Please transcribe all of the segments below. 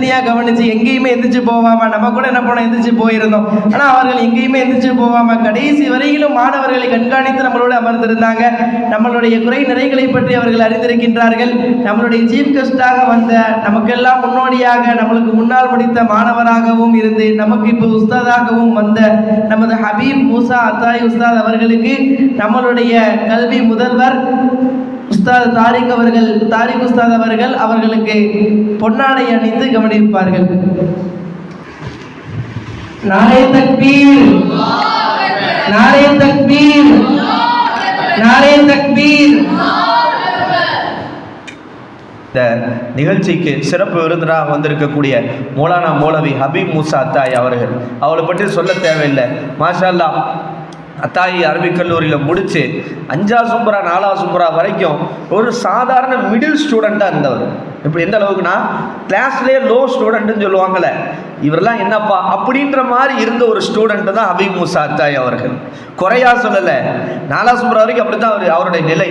தனித்தனியாக கவனித்து எங்கேயுமே எந்திரிச்சு போகாம நம்ம கூட என்ன பண்ணோம் எந்திரிச்சு போயிருந்தோம். ஆனால் அவர்கள் எங்கேயுமே எந்திரிச்சு போகாம கடைசி வரையிலும் மாணவர்களை கண்காணித்து நம்மளோடு அமர்ந்திருந்தாங்க. நம்மளுடைய குறை நிறைகளை பற்றி அவர்கள் அறிந்திருக்கின்றார்கள். நம்மளுடைய சீஃப் கெஸ்டாக வந்த நமக்கெல்லாம் முன்னோடியாக நம்மளுக்கு முன்னால் முடித்த மாணவராகவும் இருந்து நமக்கு இப்போ உஸ்தாதாகவும் வந்த நமது ஹபீப் மூசா அத்தாய் உஸ்தாத் அவர்களுக்கு நம்மளுடைய கல்வி முதல்வர் உஸ்தாத் தாரிக் அவர்கள் தாரிக் உஸ்தாத் அவர்கள் அவர்களுக்கு பொன்னாடை அணிந்து கவனிப்பார்கள். நாளை தக்பீர். நாளை தக்பீர். நாளை தக்பீர். இந்த நிகழ்ச்சிக்கு சிறப்பு விருந்தராக வந்திருக்கக்கூடிய மௌலானா மௌலவி ஹபீப் மூசா அத்தாய் அவர்கள். அவளை பற்றி சொல்ல தேவையில்லை. மாஷா அத்தாயி அரபிக் கல்லூரியில் முடித்து அஞ்சா சும்பரா நாலா சும்பரா வரைக்கும் ஒரு சாதாரண மிடில் ஸ்டூடெண்ட்டாக இருந்தவர். இப்படி எந்த அளவுக்குன்னா? கிளாஸ்லேயே லோ ஸ்டூடெண்ட்டுன்னு சொல்லுவாங்கள்ல இவரெல்லாம் என்னப்பா? அப்படின்ற மாதிரி இருந்த ஒரு ஸ்டூடெண்ட்டு தான் அபி மூசா அத்தாய் அவர்கள். குறையா சொல்லலை. நாலா சும்பரா வரைக்கும் அப்படி தான் அவர் அவருடைய நிலை.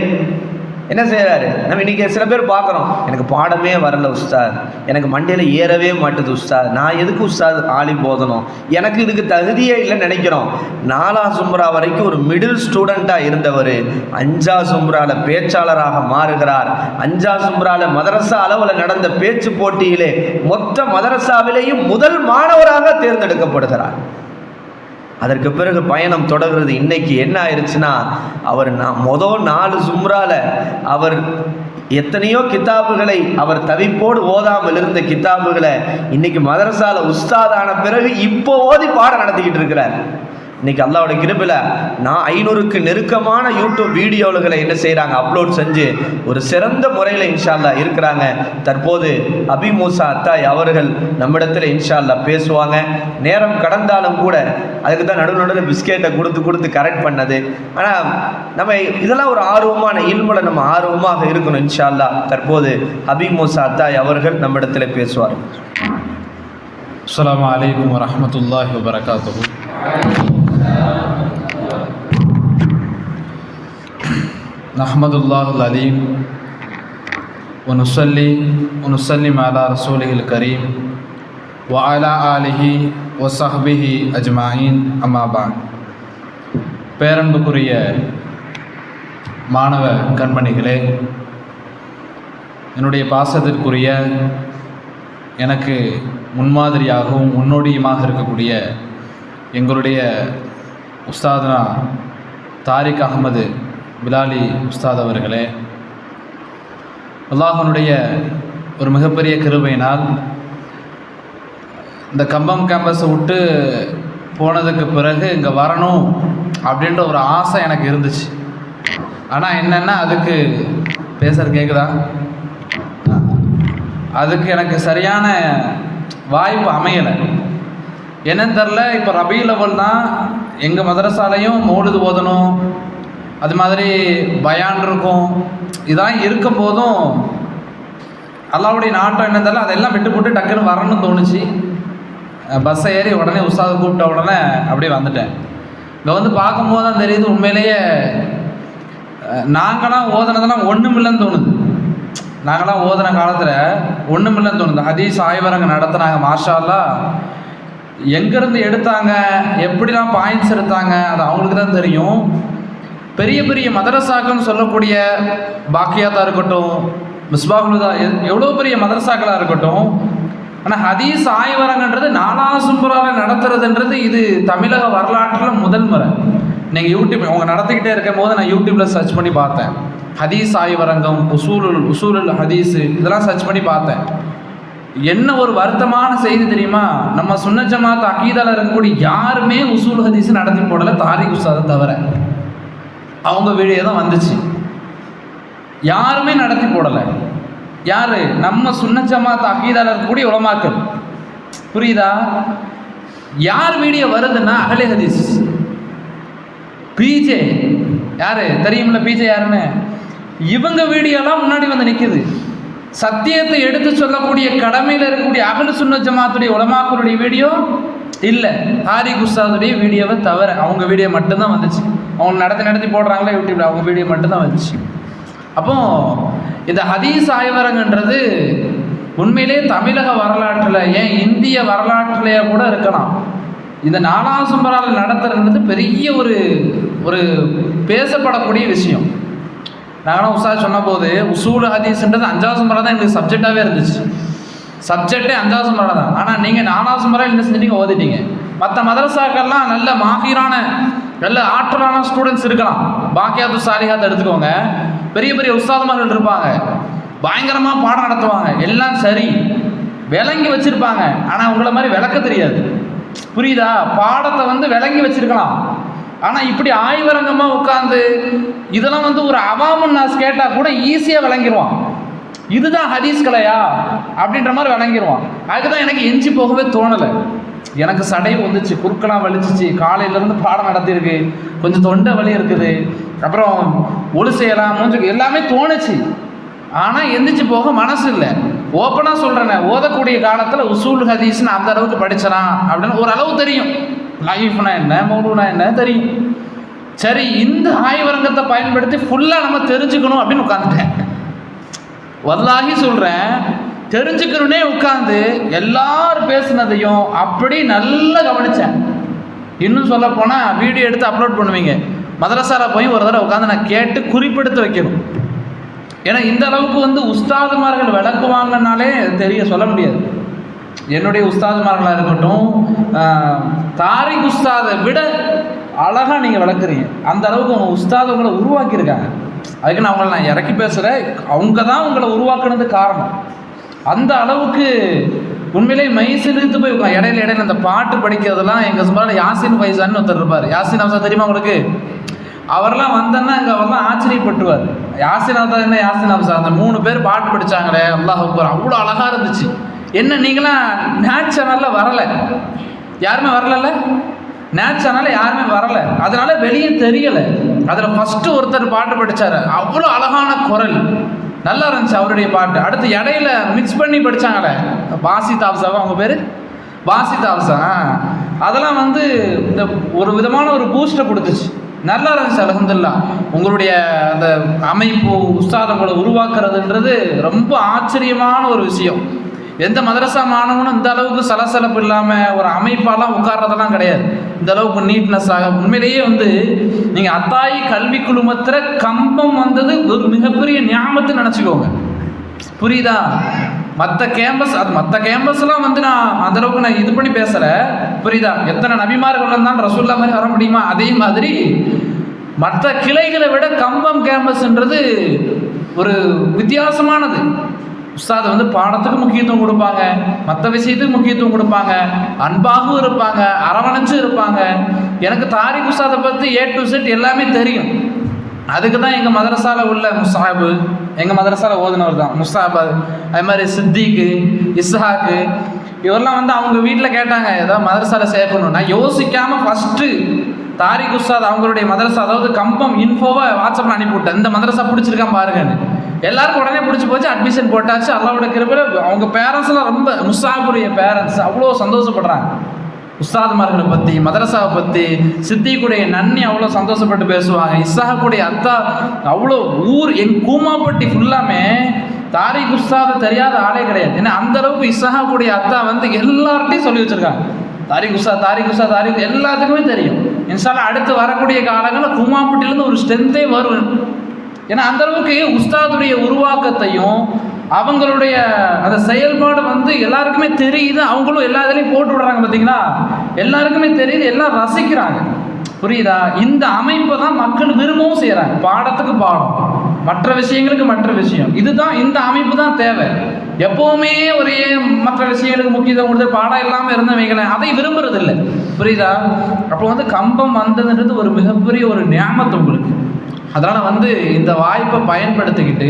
என்ன செய்கிறாரு நம்ம இன்றைக்கி சில பேர் பார்க்குறோம் எனக்கு பாடமே வரல உஸ்தாத். எனக்கு மண்டையில் ஏறவே மாட்டுது உஸ்தாத். நான் எதுக்கு உஸ்தாத் ஆளி போதணும்? எனக்கு இதுக்கு தகுதியே இல்லைன்னு நினைக்கிறோம். நாலா சும்ரா வரைக்கும் ஒரு மிடில் ஸ்டூடெண்ட்டாக இருந்தவர் அஞ்சா சும்ரால பேச்சாளராக மாறுகிறார். அஞ்சா சும்ரால மதரசா அளவில் நடந்த பேச்சு போட்டியிலே மொத்த மதரசாவிலேயும் முதல் மாணவராக தேர்ந்தெடுக்கப்படுகிறார். அதற்கு பிறகு பயணம் தொடர்கிறது. இன்னைக்கு என்ன ஆயிடுச்சுன்னா அவர் நான் மொதல் நாலு சும்ரால அவர் எத்தனையோ கித்தாபுகளை அவர் தவிப்போடு ஓதாமல் இருந்த கித்தாபுகளை இன்னைக்கு மதரசால உஸ்தாதான பிறகு இப்போ ஓதி பாடம் நடத்திக்கிட்டு இருக்கிறார். இன்னைக்கு அல்லாவோட கிருப்பில் நான் ஐநூறுக்கு நெருக்கமான யூடியூப் வீடியோவுகளை என்ன செய்கிறாங்க அப்லோட் செஞ்சு ஒரு சிறந்த முறையில் இன்ஷால்லா இருக்கிறாங்க. தற்போது அபிமூசா அத்தாய் அவர்கள் நம்மிடத்தில் இன்ஷால்லா பேசுவாங்க. நேரம் கடந்தாலும் கூட அதுக்கு தான் நடுவு நடுவில் பிஸ்கெட்டை கொடுத்து கொடுத்து கரெக்ட் பண்ணது. ஆனால் நம்ம இதெல்லாம் ஒரு ஆர்வமான இல்முல நம்ம ஆர்வமாக இருக்கணும் இன்ஷால்லா தற்போது அபிமூசா அத்தாய் அவர்கள் நம்மிடத்தில் பேசுவார். அஸ்லாம் வலைக்கம் வரமத்துல்லாஹி வபரகாத்து نحمد الله العليم ونصلي ونسلم على رسوله الكريم وعلى آله وصحبه أجمعين أما بعد பேரன்புக்குரிய மாணவ கண்மணிகளே என்னுடைய பாசத்திற்குரிய எனக்கு முன்மாதிரியாகவும் முன்னோடியுமாக இருக்கக்கூடிய எங்களுடைய உஸ்தாதனா தாரிக் அகமது பிலாலி உஸ்தாத் அவர்களே அல்லாஹனுடைய ஒரு மிகப்பெரிய கிருபையினால் இந்த கம்பம் கேம்பஸை விட்டு போனதுக்கு பிறகு இங்கே வரணும் அப்படின்ற ஒரு ஆசை எனக்கு இருந்துச்சு. ஆனால் என்னென்னா அதுக்கு பேசுகிற கேட்குதா அதுக்கு எனக்கு சரியான வாய்ப்பு அமையலை. என்னன்னு தெரில இப்போ ரபி லெவல் தான் எங்கள் மதரசாலையும் மௌலுது ஓதணும் அது மாதிரி பயான் இருக்கும். இதான் இருக்கும் போதும் அல்லாவுடைய நாட்டம் என்ன இருந்தாலும் அதெல்லாம் விட்டு போட்டு டக்குன்னு வரணும்னு தோணுச்சு. பஸ்ஸை ஏறி உடனே உஸ்தாதை கூப்பிட்ட உடனே அப்படியே வந்துட்டேன். இங்கே வந்து பார்க்கும்போது தான் தெரியுது உண்மையிலேயே அஹ், நாங்களாம் ஓதுனதெல்லாம் ஒன்றுமில்லைன்னு தோணுது. நாங்களாம் ஓதுன காலத்தில் ஒன்றுமில்லைன்னு தோணுது. ஹதீஸ் ஆய்வரங்க நடத்துனாங்க மாஷா எங்கேருந்து எடுத்தாங்க எப்படிலாம் பாயிண்ட்ஸ் எடுத்தாங்க அது அவங்களுக்கு தான் தெரியும். பெரிய பெரிய மதரசாக்கள்னு சொல்லக்கூடிய பாக்கியாத்தா இருக்கட்டும் மிஸ்பாகுலுதா எவ்வளோ பெரிய மதரசாக்களாக இருக்கட்டும் ஆனால் ஹதீஸ் ஆய்வரங்கன்றது நாலா சும்பராவில் நடத்துறதுன்றது இது தமிழக வரலாற்றில் முதல் முறை. நீங்கள் யூடியூப் அவங்க நடத்திக்கிட்டே இருக்கும் போது நான் யூடியூப்பில் சர்ச் பண்ணி பார்த்தேன். ஹதீஸ் ஆய்வரங்கம் உசூலுல் உசூலுல் ஹதீஸு இதெல்லாம் சர்ச் பண்ணி பார்த்தேன். என்ன ஒரு வருத்தமான செய்தி தெரியுமா? நம்ம சுன்ன ஜமாத் அகீதால இருக்கக்கூடிய யாருமே உசூல் ஹதீஸ் நடத்தி போடலை தாரிக் உஸ்தாதை தவிர. அவங்க வீடியோ தான் வந்துச்சு. யாருமே நடத்தி போடலை. யாரு? நம்ம சுன்ன ஜமாத் அகீதால இருக்கக்கூடிய உலமாக்கள். புரியுதா? யார் வீடியோ வருதுன்னா அகலே ஹதீஸ். பிஜே. யாரு? தெரியும்ல பிஜே யாருன்னு? இவங்க வீடியோலாம் முன்னாடி வந்து நிற்குது சத்தியத்தை எடுத்து சொல்லக்கூடிய கடமையில் இருக்கக்கூடிய அகல சுன்ன ஜமாத்துடைய உலமாக்களுடைய வீடியோ இல்லை ஹாரி குஸ்தாதுடைய வீடியோவை தவிர அவங்க வீடியோ மட்டும்தான் வந்துச்சு. அவங்க நடத்தி நடத்தி போடுறாங்களா யூடியூப்பில் அவங்க வீடியோ மட்டும்தான் வந்துச்சு. அப்போ இந்த ஹதீஸ் ஆய்வரங்கன்றது உண்மையிலே தமிழக வரலாற்றில் ஏன் இந்திய வரலாற்றிலேயே கூட இருக்கலாம். இந்த நாலாம் சும்பரால் நடத்துறது பெரிய ஒரு ஒரு பேசப்படக்கூடிய விஷயம். நாங்களாம் உஸ்தாத் சொன்னபோது உசூல் ஹதீஸ்ன்றது அஞ்சாவது சும்பரா தான் எங்களுக்கு சப்ஜெக்டாகவே இருந்துச்சு. சப்ஜெக்டே அஞ்சாவது முறை தான். ஆனால் நீங்கள் நாலாவது முறை என்ன செஞ்சீங்க ஓதிட்டீங்க. மற்ற மதரசாக்கள்லாம் நல்ல மாஹீரான நல்ல ஆற்றலான ஸ்டூடெண்ட்ஸ் இருக்கலாம். பாக்கியாத்து சாலிகாத்து எடுத்துக்கோங்க. பெரிய பெரிய உஸ்தாதமார்கள் இருப்பாங்க. பயங்கரமாக பாடம் நடத்துவாங்க. எல்லாம் சரி. விளங்கி வச்சுருப்பாங்க. ஆனால் உங்களை மாதிரி விளக்க தெரியாது. புரியுதா? பாடத்தை வந்து விளங்கி வச்சிருக்கலாம். ஆனால் இப்படி ஆய்வரங்கமாக உட்காந்து இதெல்லாம் வந்து ஒரு அவாமுன் நான் கேட்டால் கூட ஈஸியாக விளங்கிடுவான் இதுதான் ஹதீஸ் கலையா? அப்படின்ற மாதிரி விளங்கிடுவான் அதுக்கு தான் எனக்கு எஞ்சி போகவே தோணலை. எனக்கு சடை வந்துச்சு குறுக்கெல்லாம் வலிச்சிச்சு காலையிலேருந்து பாடம் நடத்தியிருக்கு கொஞ்சம் தொண்டை வலி இருக்குது அப்புறம் ஒளி செய்யலாம் மூஞ்சுக்கு எல்லாமே தோணுச்சு. ஆனால் எந்திரிச்சு போக மனசு இல்லை. ஓப்பனாக சொல்கிறேனே ஓதக்கூடிய காலத்தில் உசூல் ஹதீஸ்னு அந்த அளவுக்கு படிச்சனா அப்படின்னு ஓரளவு தெரியும். லைஃப்னா என்ன மௌலுனா என்ன தெரியும். சரி இந்த ஆய்வரங்கத்தை பயன்படுத்தி ஃபுல்லாக நம்ம தெரிஞ்சுக்கணும் அப்படின்னு உட்காந்துட்டேன் வல்லாகி சொல்கிறேன் தெரிஞ்சுக்கணுன்னே உட்காந்து எல்லாரும் பேசுனதையும் அப்படி நல்லா கவனித்தேன் இன்னும் சொல்ல போனால் வீடியோ எடுத்து அப்லோட் பண்ணுவீங்க. மதரசால போய் ஒரு தடவை உட்காந்து நான் கேட்டு குறிப்பெடுத்து வைக்கணும். ஏன்னா இந்த அளவுக்கு வந்து உஸ்தாதுமார்கள் விளக்குவாங்கன்னாலே தெரிய சொல்ல முடியாது. என்னுடைய உஸ்தாதுமார்களாக இருக்கட்டும் தாரிக் உஸ்தாதை விட அழகாக நீங்கள் விளக்குறீங்க. அந்த அளவுக்கு உங்கள் உஸ்தாது உங்களை உருவாக்கியிருக்காங்க. அதுக்கு நான் அவங்கள நான் இறக்கி பேசுகிறேன் அவங்க தான் உங்களை உருவாக்குனது காரணம். அந்த அளவுக்கு உண்மையிலே மெய் சிலிர்த்து போய் இடையில இடையில அந்த பாட்டு படிக்கிறதெல்லாம் எங்கள் சும்மா யாசின் பைசான்னு ஒருத்தர் இருப்பார். யாசின் அவசா தெரியுமா உங்களுக்கு? அவர்லாம் வந்தேன்னா இங்கே அவர்லாம் ஆச்சரியப்பட்டுவார். யாசின் அவசா என்ன யாசின் அவசா அந்த மூணு பேர் பாட்டு படிச்சாங்களே அல்லாஹ் அக்பர். அவ்வளோ அழகாக இருந்துச்சு. என்ன நீங்களாம் நேட் சேனலில் வரலை. யாருமே வரலல்ல? நேட் சேனலில் யாருமே வரலை. அதனால வெளியே தெரியலை. அதில் ஃபஸ்ட்டு ஒருத்தர் பாட்டு படித்தார் அவ்வளோ அழகான குரல். நல்லா இருந்துச்சு அவருடைய பாட்டு. அடுத்து இடையில மிக்ஸ் பண்ணி படிச்சாங்களே. பாசி தாப்சாவா அவங்க பேர்? பாசி தாப்சா அதெல்லாம் வந்து இந்த ஒரு விதமான ஒரு பூஸ்டை கொடுத்துச்சு. நல்லா இருந்துச்சு அலகந்தில்லா உங்களுடைய அந்த அமைப்பு உற்சாகங்களை உருவாக்குறதுன்றது ரொம்ப ஆச்சரியமான ஒரு விஷயம். எந்த மதரசா மாணவனும் இந்த அளவுக்கு சலசலப்பு இல்லாமல் ஒரு அமைப்பாலாம் உட்கார்றதெல்லாம் கிடையாது. இந்த அளவுக்கு நீட்னஸ் ஆக உண்மையிலேயே வந்து நீங்கள் அத்தாயி கல்வி குழுமத்தில் கம்பம் வந்தது ஒரு மிகப்பெரிய ஞாபகத்தை நினச்சிக்கோங்க. புரியுதா? மற்ற கேம்பஸ் அது மற்ற கேம்பஸ்லாம் வந்து நான் அந்த அளவுக்கு நான் இது பண்ணி பேசலை. புரியுதா? எத்தனை நபிமார்கள் இருந்தாலும் ரசூல்லா மாதிரி வர முடியுமா? அதே மாதிரி மற்ற கிளைகளை விட கம்பம் கேம்பஸ்ன்றது ஒரு வித்தியாசமானது. உஸ்தாது வந்து பாடத்துக்கு முக்கியத்துவம் கொடுப்பாங்க மற்ற விஷயத்துக்கு முக்கியத்துவம் கொடுப்பாங்க அன்பாகவும் இருப்பாங்க அரவணைச்சு இருப்பாங்க. எனக்கு தாரிக் உஸ்தாதை பற்றி ஏ டு செட் எல்லாமே தெரியும். அதுக்கு தான் எங்கள் மதரசாவில் உள்ள முஸ்ஹாபு எங்கள் மதரசாவில் ஓதுனவர் தான் முஸ்ஹாப் அது மாதிரி சித்திக்கு இஸ்ஹாக்கு இவரெல்லாம் வந்து அவங்க வீட்டில் கேட்டாங்க ஏதாவது மதரசாவில் சேர்க்கணும் நான் யோசிக்காமல் ஃபஸ்ட்டு தாரிக் உஸ்தாத் அவங்களுடைய மதரசா அதாவது கம்பம் இன்ஃபோவை வாட்ஸ்அப்பில் அனுப்பிவிட்டேன். இந்த மதரசா பிடிச்சிருக்கான் பாருங்கன்னு. எல்லாருக்கும் உடனே பிடிச்சி போச்சு அட்மிஷன் போட்டாச்சு. அல்லாவோட கிருப்பில் அவங்க பேரண்ட்ஸ்லாம் ரொம்ப முஸ்ஸாபுடைய பேரண்ட்ஸ் அவ்வளோ சந்தோஷப்படுறாங்க. உஸ்தாதுமார்களை பற்றி மதரசாவை பற்றி சித்திக்குடைய நன்னி அவ்வளோ சந்தோஷப்பட்டு பேசுவாங்க. இஸ்ஸாக்குடைய அத்தா அவ்வளோ ஊர் என் கூமாப்பட்டி ஃபுல்லாமே தாரிக் உஸ்தாது தெரியாத ஆளே கிடையாது. ஏன்னா அந்த அளவுக்கு இஸ்ஸாக்குடைய அத்தா வந்து எல்லார்ட்டையும் சொல்லி வச்சுருக்காங்க. தாரிக் உஸ்தா தாரிக் உஸ்தா தாரிக் எல்லாத்துக்குமே தெரியும். இன்சால அடுத்து வரக்கூடிய காலங்களில் கூமாப்பட்டிலேருந்து ஒரு ஸ்ட்ரென்த்தே வரும். ஏன்னா அந்த அளவுக்கு உஸ்தாதுடைய உருவாக்கத்தையும் அவங்களுடைய அந்த செயல்பாடு வந்து எல்லாருக்குமே தெரியுது அவங்களும் எல்லா இதுலையும் போட்டு விடுறாங்க பார்த்தீங்களா எல்லாருக்குமே தெரியுது எல்லாம் ரசிக்கிறாங்க. புரியுதா? இந்த அமைப்பை தான் மக்கள் விரும்பவும் செய்கிறாங்க பாடத்துக்கு பாடம். மற்ற விஷயங்களுக்கு மற்ற விஷயம். இதுதான் இந்த அமைப்பு தான் தேவை. எப்போவுமே ஒரே மற்ற விஷயங்களுக்கு முக்கியத்துவம் கொடுத்து பாடம் இல்லாமல் இருந்தவங்கள அதை விரும்புறது இல்லை புரியுதா? அப்போ வந்து கம்பம் வந்ததுன்றது ஒரு மிகப்பெரிய ஒரு ஞாபகத்தை உங்களுக்கு. அதனால் வந்து இந்த வாய்ப்பை பயன்படுத்திக்கிட்டு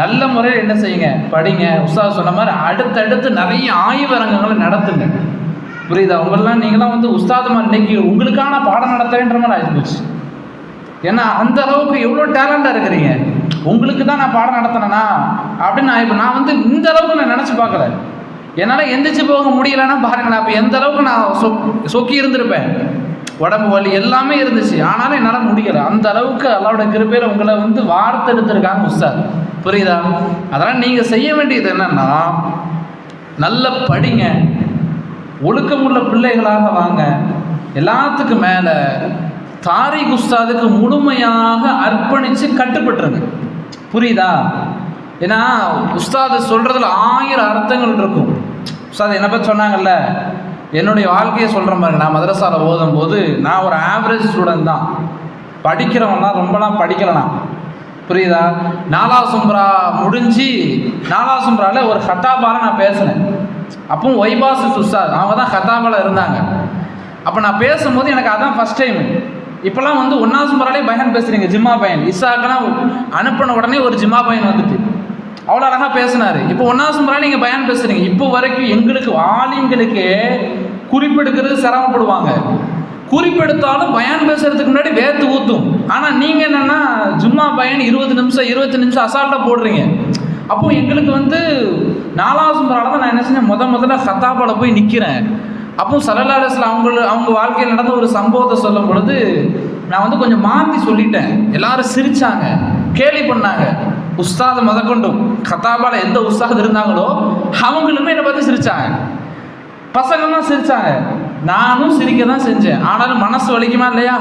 நல்ல முறையில் என்ன செய்யுங்க? படிங்க. உஷா சொன்ன மாதிரி அடுத்தடுத்து நிறைய ஆய்வரங்கங்களை நடத்துங்க. புரியுதா? உங்களெலாம் நீங்களாம் வந்து உஸ்தாதமாக இன்னைக்கு உங்களுக்கான பாடம் நடத்துகிறேன்ற மாதிரி ஆயிடுச்சு ஏன்னா அந்த அளவுக்கு எவ்வளோ டேலண்டாக இருக்கிறீங்க? உங்களுக்கு தான் நான் பாடம் நடத்தினேனா? அப்படின்னு நான் இப்போ நான் வந்து இந்த அளவுக்கு நான் நினச்சி பார்க்கல. என்னால் எந்திரிச்சு போக முடியலன்னா பாருங்க நான் இப்போ எந்த அளவுக்கு நான் சொ சொக்கி இருந்திருப்பேன். உடம்பு வலி எல்லாமே இருந்துச்சு. ஆனாலும் என்னால் முடியலை. அந்த அளவுக்கு அல்லாவோட கிருப்பையில் உங்களை வந்து வார்த்தெடுத்துருக்காங்க உஸ்தாத். புரியுதா? அதனால் நீங்கள் செய்ய வேண்டியது என்னன்னா நல்ல படிங்க. ஒழுக்கமுள்ள பிள்ளைகளாக வாங்க. எல்லாத்துக்கும் மேலே தாரி குஸ்தாதுக்கு முழுமையாக அர்ப்பணித்து கட்டுப்பட்டுருங்க. புரியுதா? ஏன்னா உஸ்தாது சொல்கிறதுல ஆயிரம் அர்த்தங்கள் இருக்கும். உஸ்தாது என்ன பற்றி சொன்னாங்கல்ல என்னுடைய வாழ்க்கையை சொல்கிற மாதிரி நான் மதரசாவில் ஓதும் போது நான் ஒரு ஆவரேஜ் ஸ்டூடெண்ட் தான். படிக்கிறவன்லாம் ரொம்பலாம் படிக்கலனா. புரியுதா? நாலா சும்ரா முடிஞ்சு நாலா சும்ராவில் ஒரு ஹத்தாபால நான் பேசினேன். அப்பவும் ஒய்பாஸ் சுஷார் அவங்க தான் ஹத்தாபால இருந்தாங்க. அப்போ நான் பேசும்போது எனக்கு அதான் ஃபஸ்ட் டைம் இப்போல்லாம் வந்து ஒன்றாவது சும்பராலே பயன் பேசுகிறீங்க ஜிம்மா பையன். இசாக்கெல்லாம் அனுப்பின உடனே ஒரு ஜிம்மா பையன் வந்துட்டு. அவ்வளோ அழகாக பேசினார். இப்போ ஒன்றாவது சும்பராலே நீங்கள் பயன் பேசுகிறீங்க இப்போ வரைக்கும் எங்களுக்கு ஆலிங்களுக்கு குறிப்பெடுக்கிறது சிரமப்படுவாங்க. குறிப்பெடுத்தாலும் பயன் பேசுறதுக்கு முன்னாடி வேர்த்து ஊற்றும் ஆனால் நீங்கள் என்னென்னா சும்மா பயன் இருபது நிமிஷம் இருபத்தி நிமிஷம் அசால்ட்டாக போடுறீங்க. அப்போ எங்களுக்கு வந்து நாலாவது சும்பரால தான் நான் என்ன செஞ்சேன்? முத முதல்ல ஹத்தாபால போய் நிற்கிறேன் அப்போ சரலாரஸில் அவங்க அவங்க வாழ்க்கையில் நடந்த ஒரு சம்பவத்தை சொல்லும் பொழுது நான் வந்து கொஞ்சம் மாற்றி சொல்லிட்டேன். எல்லாரும் சிரித்தாங்க கேலி பண்ணாங்க. உஸ்தாது முதற்கொண்டும் கத்தாபால எந்த உஸ்தாது இருந்தாங்களோ அவங்களுமே என்னை பார்த்து சிரித்தாங்க பசங்கள்லாம் சிரித்தாங்க நானும் சிரிக்க தான் செஞ்சேன். ஆனாலும் மனசு வலிக்குமா இல்லையா?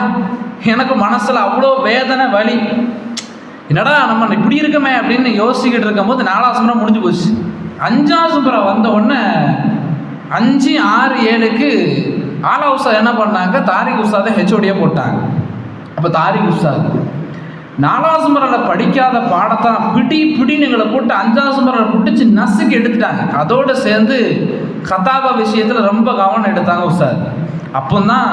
எனக்கு மனசில் அவ்வளோ வேதனை வலி. என்னடா நம்ம இப்படி இருக்கமே அப்படின்னு யோசிக்கிட்டு இருக்கும்போது நாலாவது சுமரம் முடிஞ்சு போச்சு. அஞ்சாவது சுமரம் வந்த உடனே அஞ்சு ஆறு ஏழுக்கு ஆலா உஷா என்ன பண்ணாங்க? தாரிக் உஸ்தாதை ஹெச்ஓடியாக போட்டாங்க. அப்போ தாரிக் உஸ்தாத் நாலாவது முறையில் படிக்காத பாடத்தை பிடி பிடின்னு எங்களை போட்டு அஞ்சாவது முறையில் பிடிச்சி நசுக்கி எடுத்துட்டாங்க. அதோடு சேர்ந்து கதாபா விஷயத்தில் ரொம்ப கவனம் எடுத்தாங்க சார். அப்போ தான்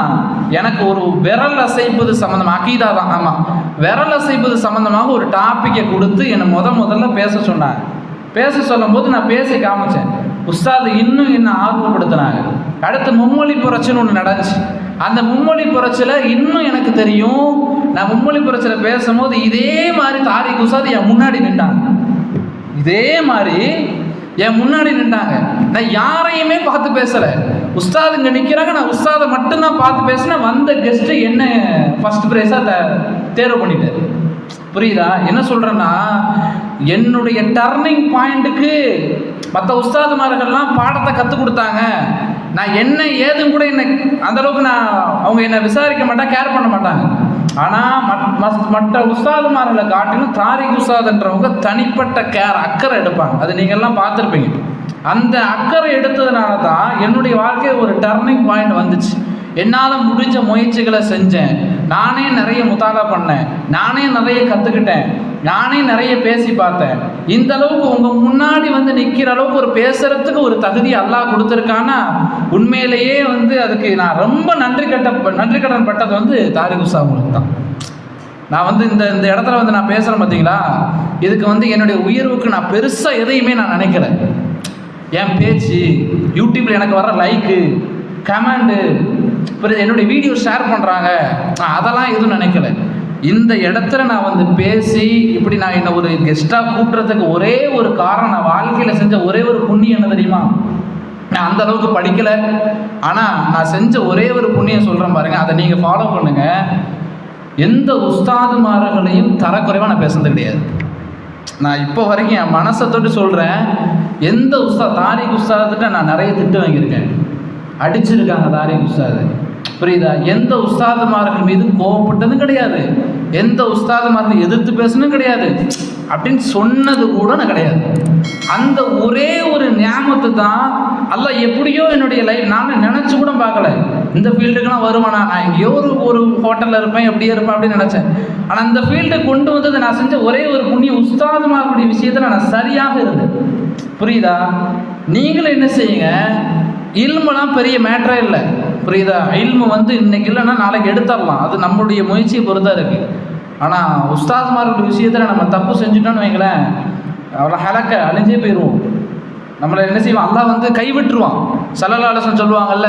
எனக்கு ஒரு விரல் அசைப்பது சம்மந்தமாக அகீதா தான் ஆமாம் விரல் அசைப்பது சம்மந்தமாக ஒரு டாப்பிக்கை கொடுத்து என்னை முத முதல்ல பேச சொன்னாங்க. பேச சொல்லும்போது நான் பேசி காமிச்சேன். உஸ்தாது இன்னும் என்ன ஆர்வப்படுத்தினாங்க அடுத்து மும்மொழி புரட்சின்னு ஒன்று நடந்துச்சு. அந்த மும்மொழி புரட்சியில் இன்னும் எனக்கு தெரியும் நான் மும்மொழி பிரச்சனை பேசும்போது இதே மாதிரி தாரிக் உஸ்தாது என் முன்னாடி நின்றாங்க. இதே மாதிரி என் முன்னாடி நின்றாங்க. நான் யாரையுமே பார்த்து பேசலை. உஸ்தாதுங்க நிற்கிறாங்க நான் உஸ்தாதை மட்டும்தான் பார்த்து பேசினேன் வந்த கெஸ்ட்டு என்ன ஃபஸ்ட் ப்ரைஸாக த தேர்வு பண்ணிட்டார். புரியுதா? என்ன சொல்கிறேன்னா என்னுடைய டர்னிங் பாயிண்ட்டுக்கு மற்ற உஸ்தாதுமார்கள்லாம் பாடத்தை கற்றுக் கொடுத்தாங்க. நான் என்ன ஏதும் கூட என்னை அந்தளவுக்கு நான் அவங்க என்னை விசாரிக்க மாட்டேன் கேர் பண்ண மாட்டாங்க. ஆனால் மற்ற உஸ்தாதுமார்களை காட்டிலும் தாரிக் உஸ்தாதுன்றவங்க தனிப்பட்ட கேர் அக்கறை எடுப்பாங்க. அது நீங்கள்லாம் பார்த்துருப்பீங்க. அந்த அக்கறை எடுத்ததுனால தான் என்னுடைய வாழ்க்கையில் ஒரு டர்னிங் பாயிண்ட் வந்துச்சு. என்னால் முடிஞ்ச முயற்சிகளை செஞ்சேன். நானே நிறைய முத்தாலா பண்ணேன். நானே நிறைய கற்றுக்கிட்டேன் நானே நிறைய பேசி பார்த்தேன். இந்த அளவுக்கு உங்கள் முன்னாடி வந்து நிற்கிற அளவுக்கு ஒரு பேசுகிறதுக்கு ஒரு தகுதி அல்லாஹ் கொடுத்துருக்கான்னா உண்மையிலேயே வந்து அதுக்கு நான் ரொம்ப நன்றி கட்ட நன்றி கடன் பட்டது வந்து தாரிக் உஸ்தாங்களுக்கு தான். நான் வந்து இந்த இந்த இடத்துல வந்து நான் பேசுகிறேன் பார்த்தீங்களா இதுக்கு வந்து என்னுடைய உயர்வுக்கு நான் பெருசாக எதையுமே நான் நினைக்கல. என் பேச்சு யூடியூப்பில் எனக்கு வர லைக்கு கமெண்டு இப்போ என்னுடைய வீடியோ ஷேர் பண்ணுறாங்க அதெல்லாம் எதுவும் நினைக்கல. இந்த இடத்துல நான் வந்து பேசி இப்படி நான் என்னை ஒரு கெஸ்ட்டாக கூட்டுறதுக்கு ஒரே ஒரு காரணம் நான் வாழ்க்கையில் செஞ்ச ஒரே ஒரு புண்ணியம் என்ன தெரியுமா? நான் அந்த அளவுக்கு படிக்கலை. ஆனால் நான் செஞ்ச ஒரே ஒரு புண்ணியம் சொல்கிறேன் பாருங்கள் அதை நீங்கள் ஃபாலோ பண்ணுங்கள் எந்த உஸ்தாதுமார்களையும் தரக்குறைவாக நான் பேசுனது கிடையாது. நான் இப்போ வரைக்கும் என் மனசை தொட்டு சொல்கிறேன் எந்த உஸ்தா தாரிக் உஸ்தாதத்திட்ட நான் நிறைய திட்டு வாங்கியிருக்கேன். அடிச்சிருக்காங்க தாரிக் உஸ்தாது. புரியுதா? எந்த உஸ்தாதுமார்கள் மீது கோவப்பட்டதும் கிடையாது. எந்த உஸ்தாதுமார்கள் எதிர்த்து பேசணும் கிடையாது. அப்படின்னு சொன்னது கூட நான் கிடையாது. அந்த ஒரே ஒரு ஞாபகத்தை தான் அல்ல எப்படியோ என்னுடைய லைஃப் நான் நினச்சி கூட பார்க்கல. இந்த ஃபீல்டுக்கெல்லாம் வருவேனா? நான் எங்கேயோ ஒரு ஒரு ஹோட்டலில் இருப்பேன் எப்படியே இருப்பேன் அப்படின்னு நினச்சேன். ஆனால் அந்த ஃபீல்டு கொண்டு வந்தது நான் செஞ்ச ஒரே ஒரு புண்ணிய உஸ்தாதுமார்களுடைய விஷயத்தில் நான் சரியாக இருந்தேன். புரியுதா? நீங்களும் என்ன செய்யுங்க? இல்முலாம் பெரிய மேட்டரே இல்லை. புரியுதா? இல்மு வந்து இன்னைக்கு இல்லைன்னா நாளைக்கு எடுத்துடலாம். அது நம்மளுடைய முயற்சியை பொறுத்தா இருக்குது ஆனால் உஸ்தாத்மார்களுடைய விஷயத்தில் நம்ம தப்பு செஞ்சுட்டோன்னு வைங்களேன் அவரை ஹலக்க அழிஞ்சே போயிடுவோம் நம்மளை என்ன செய்வான்? அல்லா வந்து கைவிட்டுருவான். சலலாலசன் சொல்லுவாங்கல்ல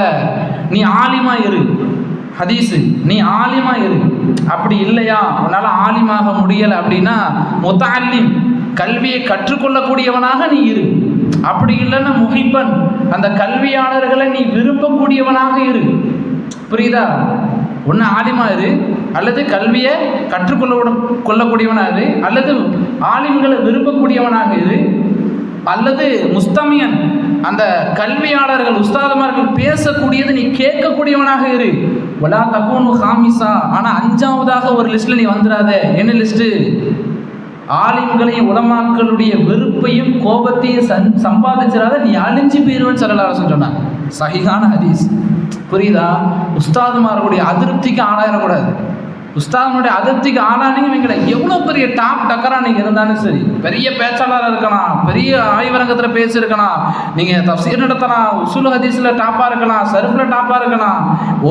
நீ ஆலிமா இரு. ஹதீஸு நீ ஆலிமா இரு. அப்படி இல்லையா? உன்னால் ஆலிமாக முடியலை அப்படின்னா முத்தாலிம் கல்வியை கற்றுக்கொள்ளக்கூடியவனாக நீ இரு. அப்படி இல்லைன்னா முஹிப்பன் அந்த கல்வியாளர்களை நீ விரும்பக்கூடியவனாக இரு. புரியுதா? ஒன்று ஆலிமா இரு. அல்லது கல்வியை கற்றுக்கொள்ள கொள்ளக்கூடியவனாக இரு. அல்லது ஆலிம்களை விரும்பக்கூடியவனாக இரு. அல்லது முஸ்தமியன் அந்த கல்வியாளர்கள் உஸ்தாதமார்கள் பேசக்கூடியது நீ கேட்கக்கூடியவனாக இரு. வலா தக்கூனு ஹாமிசா. ஆனால் அஞ்சாவதாக ஒரு லிஸ்ட்டில் நீ வந்துடாத என்ன லிஸ்ட்டு? ஆலிம்களையும் உலமாக்களுடைய வெறுப்பையும் கோபத்தையும் சன் சம்பாதிச்சிடாத நீ அழிஞ்சு போயிடுவேன்னு சொல்லலாம் சொன்னாங்க சகிகான ஹதீஸ். புரியுதா? உஸ்தாதுமார்களுடைய அதிருப்திக்கு ஆளாயிடக்கூடாது உஸ்தாதனுடைய அதிருப்திக்கு ஆளானீங்க இவங்களை எவ்வளோ பெரிய டாப் டக்கரா நீங்கள் இருந்தாலும் சரி. பெரிய பேச்சாளராக இருக்கலாம். பெரிய ஆய்வரங்கத்தில் பேசியிருக்கலாம். நீங்கள் தப்சீர் நடத்தலாம். உசுல் ஹதீஸில் டாப்பாக இருக்கலாம். சருப்பில் டாப்பாக இருக்கலாம்.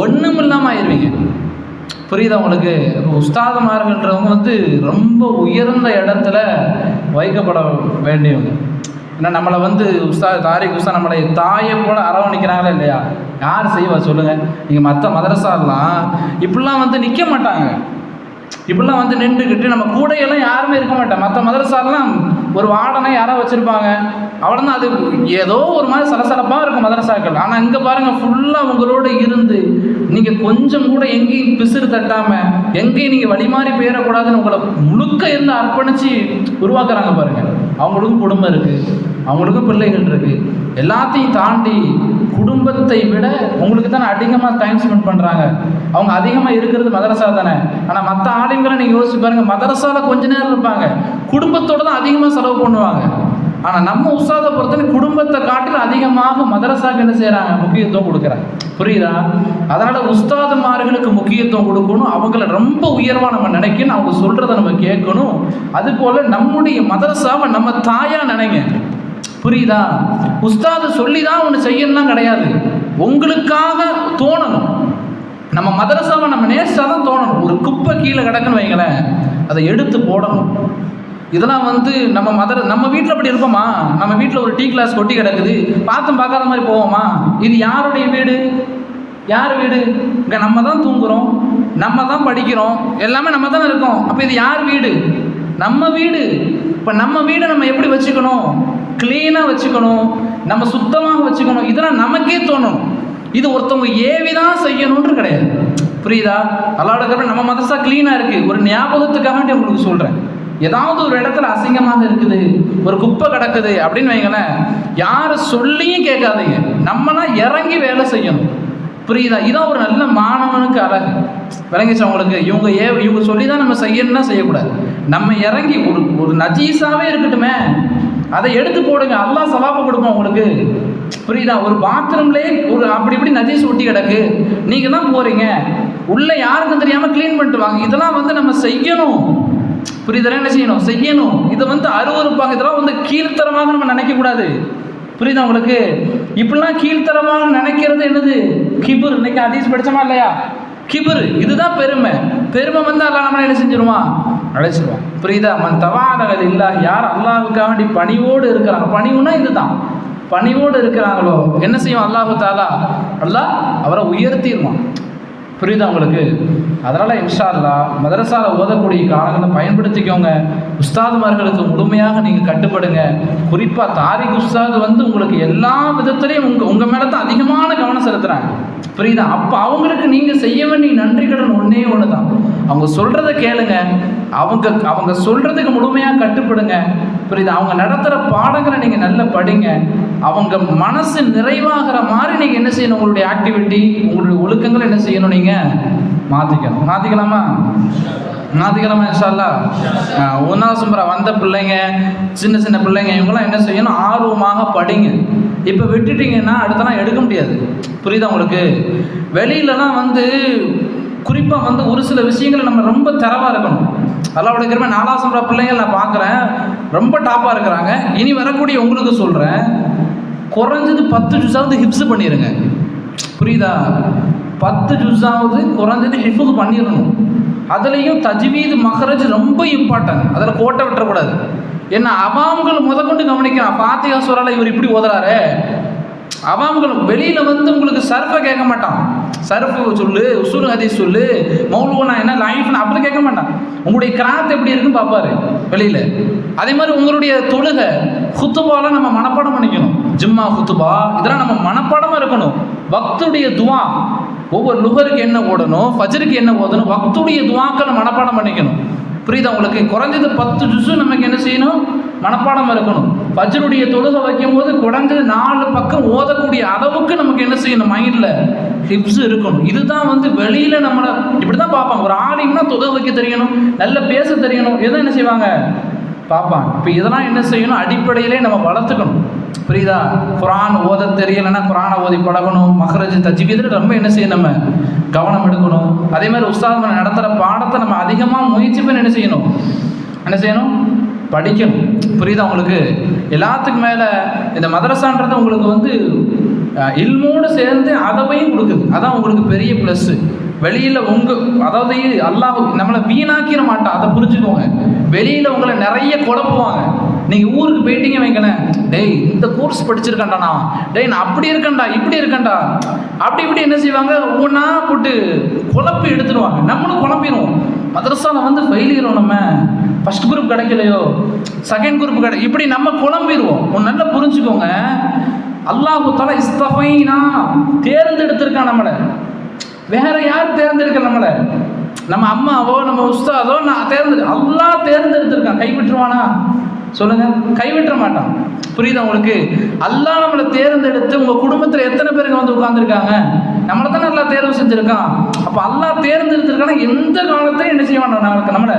ஒன்றும் இல்லாமல் ஆயிடுவீங்க புரியுதா உங்களுக்கு? உஸ்தாதமார்கள்ன்றவங்க வந்து ரொம்ப உயர்ந்த இடத்துல வைக்கப்பட வேண்டியவங்க. ஏன்னா நம்மளை வந்து உஸ்தா தாரிக் உஸ்தா நம்மளை தாயை போல அரவணைக்கிறாங்களா இல்லையா? யார் செய்வா சொல்லுங்கள் நீங்கள் மற்ற மதரசாலாம் இப்படிலாம் வந்து நிற்க மாட்டாங்க. இப்படிலாம் வந்து நின்றுக்கிட்டு நம்ம கூடையெல்லாம் யாருமே இருக்க மாட்டேன் மற்ற மதரசாலாம் ஒரு வார்டனை யாரோ வச்சுருப்பாங்க. அவ்வளோதான் அது ஏதோ ஒரு மாதிரி சலசலப்பாக இருக்கும் மதரசாக்கள். ஆனால் இங்கே பாருங்கள் ஃபுல்லாக உங்களோட இருந்து நீங்கள் கொஞ்சம் கூட எங்கேயும் பிசுறு தட்டாமல் எங்கேயும் நீங்கள் வழிமாறி போயிடக்கூடாதுன்னு உங்களை முழுக்க இருந்து அர்ப்பணித்து உருவாக்குறாங்க பாருங்கள் அவங்களுக்கும் குடும்பம் இருக்குது அவங்களுக்கும் பிள்ளைகள் இருக்குது எல்லாத்தையும் தாண்டி குடும்பத்தை விட உங்களுக்கு தானே அதிகமாக டைம் ஸ்பெண்ட் பண்ணுறாங்க அவங்க அதிகமாக இருக்கிறது மதரசா தானே. ஆனால் மற்ற ஆளுங்களை நீங்கள் யோசிச்சு பாருங்கள் மதரசாவில் கொஞ்ச நேரம் இருப்பாங்க. குடும்பத்தோடு தான் அதிகமாக செலவு பண்ணுவாங்க. ஆனால் நம்ம உஸ்தாதை பொறுத்தவரை குடும்பத்தை காட்டில் அதிகமாக மதரசாக்கு என்ன செய்கிறாங்க முக்கியத்துவம் கொடுக்குறாங்க. புரியுதா? அதனால் உஸ்தாதுமார்களுக்கு முக்கியத்துவம் கொடுக்கணும். அவங்கள ரொம்ப உயர்வாக நம்ம நினைக்கணும். அவங்க சொல்கிறத நம்ம கேட்கணும். அதுபோல் நம்முடைய மதரசாவை நம்ம தாயாக நினைங்க. புரியுதா? உஸ்தாது சொல்லி தான் ஒன்று செய்யணும்லாம் கிடையாது. உங்களுக்காக தோணணும். நம்ம மதரசாவை நம்ம நேசாக தான் தோணணும். ஒரு குப்பை கீழே கிடக்குன்னு வைங்களேன். அதை எடுத்து போடணும். இதெல்லாம் வந்து நம்ம மதர் நம்ம வீட்டில் அப்படி இருப்போமா? நம்ம வீட்டில் ஒரு டீ கிளாஸ் கொட்டி கிடக்குது. பார்த்தும் பார்க்காத மாதிரி போவோமா? இது யாருடைய வீடு? யார் வீடு? இங்கே நம்ம தான் தூங்குகிறோம் நம்ம தான் படிக்கிறோம். எல்லாமே நம்ம தான் இருக்கோம். அப்போ இது யார் வீடு? நம்ம வீடு. இப்போ நம்ம வீடை நம்ம எப்படி வச்சுக்கணும்? க்ளீனாக வச்சுக்கணும். நம்ம சுத்தமாக வச்சுக்கணும். இதெல்லாம் நமக்கே தோணும். இது ஒருத்தவங்க ஏவி தான் செய்யணுன்ற கிடையாது. புரியுதா? அல்லாட கருப்பை நம்ம மதரசா க்ளீனாக இருக்குது ஒரு ஞாபகத்துக்காக உங்களுக்கு சொல்கிறேன் ஏதாவது ஒரு இடத்துல அசிங்கமாக இருக்குது ஒரு குப்பை கிடக்குது அப்படின்னு வைங்களேன் யார் சொல்லியும் கேட்காதீங்க. நம்மனா இறங்கி வேலை செய்யணும். புரியுதா? இதான் ஒரு நல்ல மாணவனுக்கு அழகு. விளங்கிச்சு அவங்களுக்கு இவங்க ஏ இவங்க சொல்லி தான் நம்ம செய்யணும்னா செய்யக்கூடாது. நம்ம இறங்கி ஒரு ஒரு நஜீஸாவே இருக்கட்டுமே. அதை எடுத்து போடுங்க. அல்லா சவாப்பு கொடுப்போம் உங்களுக்கு. புரியுதா? ஒரு பாத்ரூம்லேயே ஒரு அப்படி இப்படி நஜீஸ் ஒட்டி கிடக்கு. நீங்கள் தான் போகிறீங்க உள்ளே யாருக்கும் தெரியாமல் க்ளீன் பண்ணிட்டு வாங்க. இதெல்லாம் வந்து நம்ம செய்யணும். புரியுதா என்ன செய்யணும்? செய்யணும். இதை வந்து அருவறுப்பாக இதெல்லாம் வந்து கீழ்த்தரமாக நம்ம நினைக்கக்கூடாது. புரியுதா உங்களுக்கு? இப்படிலாம் கீழ்த்தரமாக நினைக்கிறது என்னது? கிபுர். இன்னைக்கு அதீஸ் படிச்சோமா இல்லையா? கிபுர். இதுதான் பெருமை. பெருமை வந்து அல்லாஹ் நம்ம என்ன செஞ்சிருவான் அழைச்சிருவான். புரியுதா? மன் தவானகள் இல்லா யார் அல்லாவுக்காக வேண்டி பணிவோடு இருக்கிறாங்க? பணிவுனா இதுதான். பணிவோடு இருக்கிறாங்களோ? என்ன செய்யும்? அல்லாஹு தாலா அல்லாஹ் அவரை உயர்த்திடுவான் புரியுதா உங்களுக்கு? அதனால் இன்ஷால்லா மதரசாவில் ஓதக்கூடிய காலங்களை பயன்படுத்திக்கோங்க. உஸ்தாதுமார்களுக்கு முழுமையாக நீங்கள் கட்டுப்படுங்க. குறிப்பாக தாரிக் உஸ்தாது வந்து உங்களுக்கு எல்லா விதத்துலேயும் உங்கள் உங்கள் மேலே தான் அதிகமான கவனம் செலுத்துகிறாங்க புரியுதா? அப்போ அவங்களுக்கு நீங்கள் செய்ய வேண்டிய நன்றி கடன் ஒன்றே ஒன்று தான் அவங்க சொல்கிறத கேளுங்க. அவங்க அவங்க சொல்கிறதுக்கு முழுமையாக கட்டுப்படுங்க. புரியுது? அவங்க நடத்துகிற பாடங்களை நீங்கள் நல்லா படிங்க. அவங்க மனசு நிறைவாகிற மாதிரி நீங்கள் என்ன செய்யணும்? உங்களுடைய ஆக்டிவிட்டி உங்களுடைய ஒழுக்கங்களை என்ன செய்யணும் நீங்கள் மாற்றிக்கணும் மாற்றிக்கலாமா மாற்றிக்கலாமா இன்ஷால்லா ஒன்னாசும்பரா வந்த பிள்ளைங்க சின்ன சின்ன பிள்ளைங்க இவங்களாம் என்ன செய்யணும்? ஆர்வமாக படிங்க. இப்போ விட்டுட்டீங்கன்னா அடுத்தலாம் எடுக்க முடியாது. புரியுதா உங்களுக்கு? வெளியிலலாம் வந்து குறிப்பாக வந்து ஒரு சில விஷயங்கள் நம்ம ரொம்ப தரவாக இருக்கணும். அதெல்லாம் கிருமை நாலாசம்பரா பிள்ளைங்கள் நான் பார்க்குறேன் ரொம்ப டாப்பாக இருக்கிறாங்க. இனி வரக்கூடிய உங்களுக்கு சொல்கிறேன் குறைஞ்சது பத்து ஜூஸாவது ஹிப்ஸ் பண்ணிடுங்க புரியுதா? பத்து ஜூஸாவது குறைஞ்சது ஹிஃபுது பண்ணிடணும் அதுலேயும் தஜ்வீது மஹரஜ் ரொம்ப இம்பார்ட்டன்ட் அதில் கோட்டை விட்டுறக்கூடாது. ஏன்னா அவாம்கள் முதற்கொண்டு கவனிக்கலாம் கவனிக்கிறான் ஃபாத்திகா இவர் இப்படி ஓதுறாரு. அவாம்கள் வெளியில் வந்து உங்களுக்கு சர்ஃபை கேட்க மாட்டான். சர்ஃபு சொல்லு உசூல் ஹதீஸ் சொல்லு மௌலுவனா என்ன லைஃப்னு அப்படி கேட்க மாட்டான். உங்களுடைய கிராத் எப்படி இருக்குன்னு பார்ப்பாரு வெளியில். அதே மாதிரி உங்களுடைய தொழுகை குத்துபாலாம் நம்ம மனப்பாடம் பண்ணிக்கணும். ஜிம்மா குத்துபா இதெல்லாம் நம்ம மனப்பாடமாக இருக்கணும். பக்துடைய துவா ஒவ்வொரு லுகருக்கு என்ன ஓடணும் ஃபஜருக்கு என்ன ஓதணும் பக்துடைய துவாக்களை மனப்பாடம் பண்ணிக்கணும். புரியுதா உங்களுக்கு? குறைஞ்சது பத்து ஜுசு நமக்கு என்ன செய்யணும்? மனப்பாடம் இருக்கணும். ஃபஜ்ருடைய தொழுகை வைக்கும்போது குறைஞ்சது நாலு பக்கம் ஓதக்கூடிய அளவுக்கு நமக்கு என்ன செய்யணும்? மைண்டில் ஹிப்ஸ் இருக்கணும். இதுதான் வந்து வெளியில் நம்மளை இப்படி தான் பார்ப்பாங்க. ஒரு ஆலிம்னா தொழுகை வைக்க தெரியணும் நல்ல பேச தெரியணும். எதை என்ன செய்வாங்க? பார்ப்பாங்க. இப்போ இதெல்லாம் என்ன செய்யணும்? அடிப்படையிலே நம்ம வளர்த்துக்கணும். புரியுதா? குரான் ஓத தெரியலைன்னா குரானை ஓதி பழகணும். மஹரஜ் தஜ்வீதில் ரொம்ப என்ன செய்யணும் நம்ம? கவனம் எடுக்கணும். அதே மாதிரி உஸ்தாத் நடத்துகிற பாடத்தை நம்ம அதிகமாக முயற்சி பண்ணி என்ன செய்யணும்? என்ன செய்யணும்? படிக்கணும். புரியுதா உங்களுக்கு? எல்லாத்துக்கும் மேலே இந்த மதரசான்றது உங்களுக்கு வந்து இல்மோடு சேர்ந்து அதவையும் கொடுக்குது. அதான் உங்களுக்கு பெரிய ப்ளஸ்ஸு வெளியில் உங்கள் அதாவது அல்லாஹ் நம்மளை வீணாக்கிட மாட்டான் அதை புரிஞ்சுக்கோங்க. வெளியில் உங்களை நிறைய குழப்புவாங்க நீங்கள் ஊருக்கு போயிட்டீங்க வைக்கணும் டேய் இந்த கோர்ஸ் படிச்சிருக்கேன்டா நான். டேய் நான் அப்படி இருக்கேன்டா இப்படி இருக்கேன்டா. அப்படி இப்படி என்ன செய்வாங்க? ஒவ்வொன்றா போட்டு குழப்பி எடுத்துடுவாங்க. நம்மளும் குழப்பிடுவோம். மதரசாவில் வந்து ஃபெயிலியரும் நம்ம. ஃபர்ஸ்ட் குரூப் கிடைக்கலையோ? செகண்ட் குரூப் கிடை இப்படி நம்ம குழம்பிடுவோம். ஒன்று நல்லா புரிஞ்சுக்கோங்க. அல்லாஹு தலா இஸ்தஃபைனா தேர்ந்தெடுத்திருக்கான் நம்மளை. வேற யார் தேர்ந்தெடுக்க நம்மளை? நம்ம அம்மாவோ நம்ம உஸ்தாதோ நான் தேர்ந்தெடு அல்லா தேர்ந்தெடுத்திருக்கான். கைவிட்டுருவானா? சொல்லுங்க. கைவிட்ட மாட்டான். புரியுதா உங்களுக்கு? அல்லா நம்மளை தேர்ந்தெடுத்து உங்க குடும்பத்துல எத்தனை பேருங்க வந்து உட்கார்ந்துருக்காங்க? நம்மளை தான் நல்லா தேர்வு செஞ்சிருக்கான். அப்ப அல்லா தேர்ந்தெடுத்திருக்கானா? எந்த காலத்திலையும் என்ன செய்ய மாட்டான் நம்மளுக்கு நம்மளை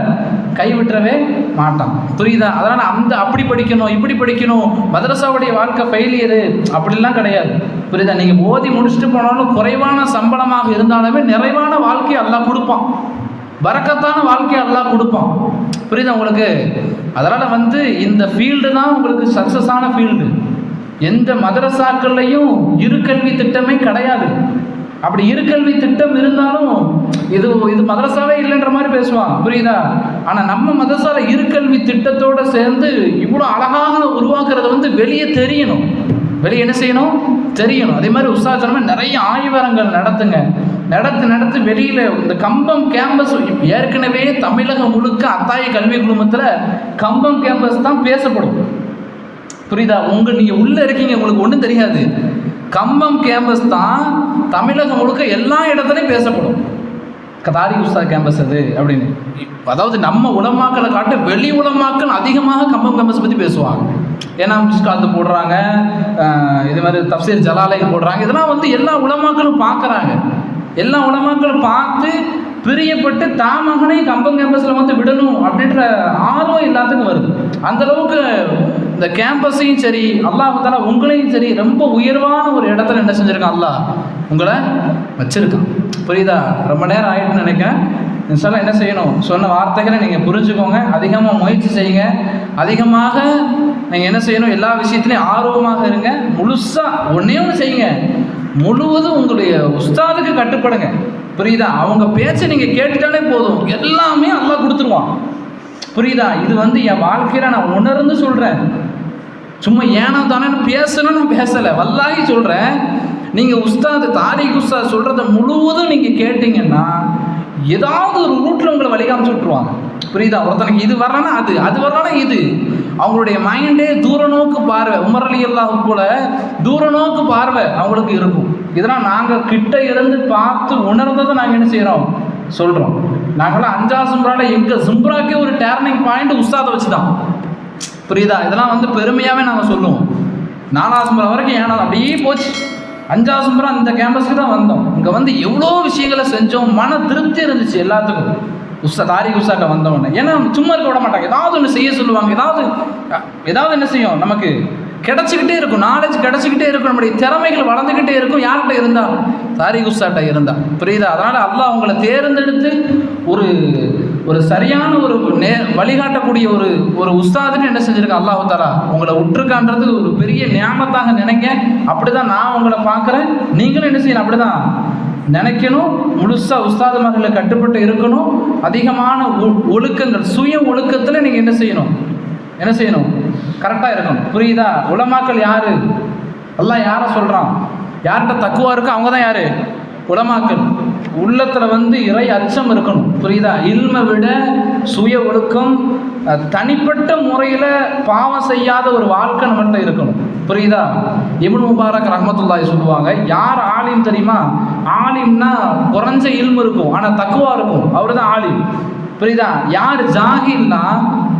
கைவிட்டவே மாட்டான். புரியுதா? அதனால அந்த அப்படி படிக்கணும் இப்படி படிக்கணும். மதரசாவுடைய வாழ்க்கை ஃபெயிலியரு அப்படிலாம் கிடையாது. புரியுதா? நீங்க ஓதி முடிச்சுட்டு போனாலும் குறைவான சம்பளமாக இருந்தாலுமே நிறைவான வாழ்க்கையை எல்லாம் கொடுப்பான். வரக்கத்தான வாழ்க்கையை எல்லாம் கொடுப்பான். புரியுதா உங்களுக்கு? அதனால் வந்து இந்த ஃபீல்டு தான் உங்களுக்கு சக்ஸஸான ஃபீல்டு எந்த மதரசாக்கள்லையும் இருக்கல்வி திட்டமே கிடையாது. அப்படி இருகல்வி திட்டம் இருந்தாலும் இது இது மதரசாவே இல்லைன்ற மாதிரி பேசுவான். புரியுதா? ஆனால் நம்ம மதரசால இருக்கல்வி திட்டத்தோட சேர்ந்து இவ்வளோ அழகாக உருவாக்குறது வந்து வெளியே தெரியணும். வெளியே என்ன செய்யணும்? தெரியணும். அதே மாதிரி உற்சாகமாக நிறைய ஆய்வரங்கள் நடத்துங்க. நடத்து நடத்து வெளியில் இந்த கம்பம் கேம்பஸ் ஏற்கனவே தமிழகம் முழுக்க அத்தாய கல்வி குழுமத்தில் கம்பம் கேம்பஸ் தான் பேசப்படும். புரியுதா? உங்கள் நீங்கள் உள்ளே இருக்கீங்க உங்களுக்கு ஒன்றும் தெரியாது. கம்பம் கேம்பஸ் தான் தமிழகம் முழுக்க எல்லா இடத்துலையும் பேசப்படும். கதாரி உஸ்தா கேம்பஸ் அது அப்படின்னு. அதாவது நம்ம உலமாக்களை காட்ட வெளி உலமாக்கள் அதிகமாக கம்பம் கேம்பஸ் பற்றி பேசுவாங்க. ஏன்னா மிஸ்காத்து போடுறாங்க இது மாதிரி தப்சீர் ஜலாலை போடுறாங்க இதெல்லாம் வந்து எல்லா உலமாக்களும் பார்க்குறாங்க. எல்லா உலமாக்களும் பார்த்து பிரியப்பட்டு தான் கம்பம் கேம்பஸில் வந்து விடணும் அப்படின்ற ஆர்வம் எல்லாத்துக்கும் வருது. அந்த அளவுக்கு இந்த கேம்பஸையும் சரி அல்லாஹால உங்களையும் சரி ரொம்ப உயர்வான ஒரு இடத்துல என்ன செஞ்சுருக்கான் அல்லாஹ்? உங்களை வச்சுருக்கான். புரியுதா? ரொம்ப நேரம் ஆகிட்டுன்னு நினைக்கிறேன். இன்ஷால்லா என்ன செய்யணும்? சொன்ன வார்த்தைகளை நீங்கள் புரிஞ்சுக்கோங்க. அதிகமாக முயற்சி செய்யுங்க. அதிகமாக நீங்கள் என்ன செய்யணும்? எல்லா விஷயத்துலையும் ஆர்வமாக இருங்க. முழுசாக ஒன்றே ஒன்று செய்யுங்க. முழுவதும் உங்களுடைய உஸ்தாதுக்கு கட்டுப்படுங்க. புரியுதா? அவங்க பேச்சை நீங்கள் கேட்டுட்டாலே போதும். எல்லாமே அல்லா கொடுத்துருவான். புரியுதா? இது வந்து என் வாழ்க்கையில் நான் உணர்ந்து சொல்கிறேன் சும்மா ஏனோ தானே பேசணும்னு நான் பேசலை. வல்லாகி சொல்கிறேன் நீங்கள் உஸ்தாது தாரிக் உஸ்தாத் சொல்கிறத முழுவதும் நீங்கள் கேட்டிங்கன்னா ஏதாவது ஒரு ரூட்டில் உங்களை வழிகாமிச்சு விட்ருவாங்க புரியுதா? ஒருத்தனுக்கு இது வரலன்னா அது அது வரலன்னா இது. அவங்களுடைய மைண்டே தூர நோக்கு பார்வை. உமர் அலி போல தூர நோக்கு பார்வை அவங்களுக்கு இருக்கும். இதெல்லாம் நாங்கள் கிட்ட இருந்து பார்த்து உணர்ந்ததை நாங்கள் என்ன செய்கிறோம் சொல்கிறோம் நாங்களாம் அஞ்சா சும்ரால எங்கள் சும்ராக்கே ஒரு டேர்னிங் பாயிண்ட் உஸ்தாதை வச்சு தான் புரியுதா? இதெல்லாம் வந்து பெருமையாகவே நாங்கள் சொல்லுவோம். நாலா முறை வரைக்கும் ஏன்னா அப்படியே போச்சு. அஞ்சா முறை அந்த கேம்பஸ்க்கு தான் வந்தோம். இங்கே வந்து எவ்வளோ விஷயங்களை செஞ்சோம். மன திருப்தி இருந்துச்சு எல்லாத்துக்கும். உஸ்தா தாரிக் உஷாட்ட வந்தவொடனே ஏன்னா சும்மா இருக்க விட மாட்டாங்க ஏதாவது ஒன்று செய்ய சொல்லுவாங்க. ஏதாவது ஏதாவது என்ன செய்யும்? நமக்கு கிடைச்சிக்கிட்டே இருக்கும். நாலேஜ் கிடைச்சிக்கிட்டே இருக்கும். நம்முடைய திறமைகள் வளர்ந்துக்கிட்டே இருக்கும். யார்கிட்ட இருந்தால் தாரிக் உஷாட்ட இருந்தா. புரியுதா? அதனால் அல்லாஹ் அவங்கள தேர்ந்தெடுத்து ஒரு ஒரு சரியான ஒரு நே வழிகாட்டக்கூடிய ஒரு ஒரு உஸ்தாதுன்னு என்ன செஞ்சிருக்கேன் அல்லாஹு தாரா உங்களை உற்றுக்கான்றது ஒரு பெரிய ஞாபகத்தாக நினைங்க. அப்படிதான் நான் உங்களை பார்க்குறேன். நீங்களும் என்ன செய்யணும்? அப்படிதான் நினைக்கணும். முழுசா உஸ்தாதுமார்களை கட்டுப்பட்டு இருக்கணும். அதிகமான ஒ- ஒழுக்கங்கள் சுய ஒழுக்கத்தில் நீங்கள் என்ன செய்யணும்? என்ன செய்யணும்? கரெக்டாக இருக்கணும். புரியுதா? உலமாக்கள் யார்? எல்லாம் யாரை சொல்கிறான் யார்கிட்ட தக்குவா இருக்கோ அவங்க தான் யார்? உலமாக்கள். உள்ளத்தில் வந்து இறை அச்சம் இருக்கணும். புரியுதா? இல்மை விட சுய ஒழுக்கம் தனிப்பட்ட முறையில் பாவம் செய்யாத ஒரு வாழ்க்கை நம்மகிட்ட இருக்கணும். புரியுதா? இப்னு முபாரக் ரஹமத்துல்லாய் சொல்லுவாங்க யார் ஆலிம் தெரியுமா? ஆலிம்னா குறைஞ்ச இல்மு இருக்கும் ஆனால் தக்குவா இருக்கும். அவர் தான் ஆலிம். புரியுதா? யார் ஜாகில்னா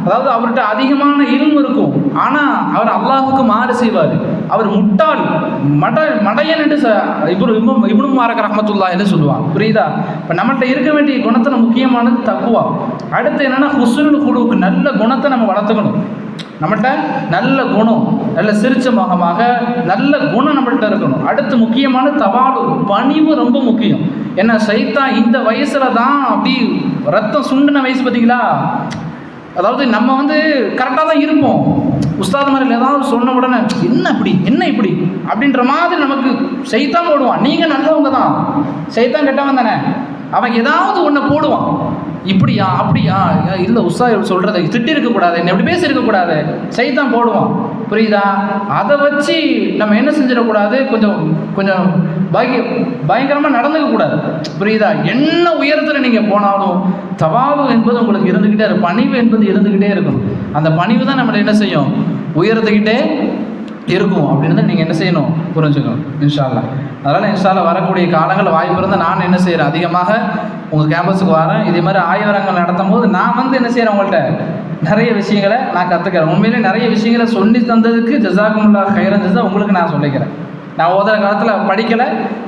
அதாவது அவர்கிட்ட அதிகமான இல்மு இருக்கும் ஆனால் அவர் அல்லாஹுக்கு மாறு செய்வார். அவர் முட்டாள் மட மடையன் என்று ச- இப்ரு இப்னு இப்னு மாரக் ரஹமத்துல்லா என்று சொல்லுவான் புரியுதா? இப்போ நம்மள்கிட்ட இருக்க வேண்டிய குணத்தில் முக்கியமானது தக்குவா. அடுத்து என்னன்னா ஹுஸ்னுல் குழுவுக்கு நல்ல குணத்தை நம்ம வளர்த்துக்கணும். நம்மள்கிட்ட நல்ல குணம் நல்ல சிரிச்ச முகமாக நல்ல குணம் நம்மள்ட்ட இருக்கணும். அடுத்து முக்கியமான தவாடு பணிவு ரொம்ப முக்கியம். ஏன்னா சைத்தா இந்த வயசுல தான் அப்படி ரத்தம் சுண்டின வயசு பார்த்தீங்களா? அதாவது நம்ம வந்து கரெக்டாக தான் இருப்போம். உஸ்தாத் மாதிரி ஏதாவது சொன்ன உடனே என்ன இப்படி? என்ன இப்படி? அப்படின்ற மாதிரி நமக்கு செய்தான் போடுவான். நீங்கள் நல்லவங்க தான். செய்தான் கெட்டவன் தானே. அவன் ஏதாவது ஒன்று போடுவான். இப்படியா? அப்படியா? இல்லை உஸ்தா சொல்கிறத திட்டி இருக்கக்கூடாது என்ன இப்படி பேசி இருக்கக்கூடாது போடுவான். புரியுதா? அதை வச்சு நம்ம என்ன செஞ்சிடக்கூடாது? கொஞ்சம் கொஞ்சம் பயங்க பயங்கரமாக நடந்துக்க கூடாது புரியுதா? என்ன உயரத்தில் நீங்கள் போனாலும் தவாவு என்பது உங்களுக்கு இருந்துக்கிட்டே இருக்கும். பணிவு என்பது இருந்துக்கிட்டே இருக்கும். அந்த பணிவு தான் நம்மளை என்ன செய்யும்? உயர்த்துக்கிட்டே இருக்கும். அப்படின்னு தான் நீங்கள் என்ன செய்யணும்? புரிஞ்சுக்கணும். இன்ஷால்லா அதனால் இன்ஷால்லா வரக்கூடிய காலங்கள் வாய்ப்பு இருந்தால் நான் என்ன செய்கிறேன் அதிகமாக உங்கள் கேம்பஸுக்கு வரேன். இதே மாதிரி ஆய்வரங்கள் நடத்தும் போது நான் வந்து என்ன செய்கிறேன் உங்கள்கிட்ட நிறைய விஷயங்களை நான் கற்றுக்கிறேன் உண்மையிலே நிறைய விஷயங்களை சொல்லி தந்ததுக்கு ஜசாகுமுல்லா ஹைரன் ஜசா உங்களுக்கு நான் சொல்லிக்கிறேன். நான் ஓதுற காலத்தில் படிக்கலை.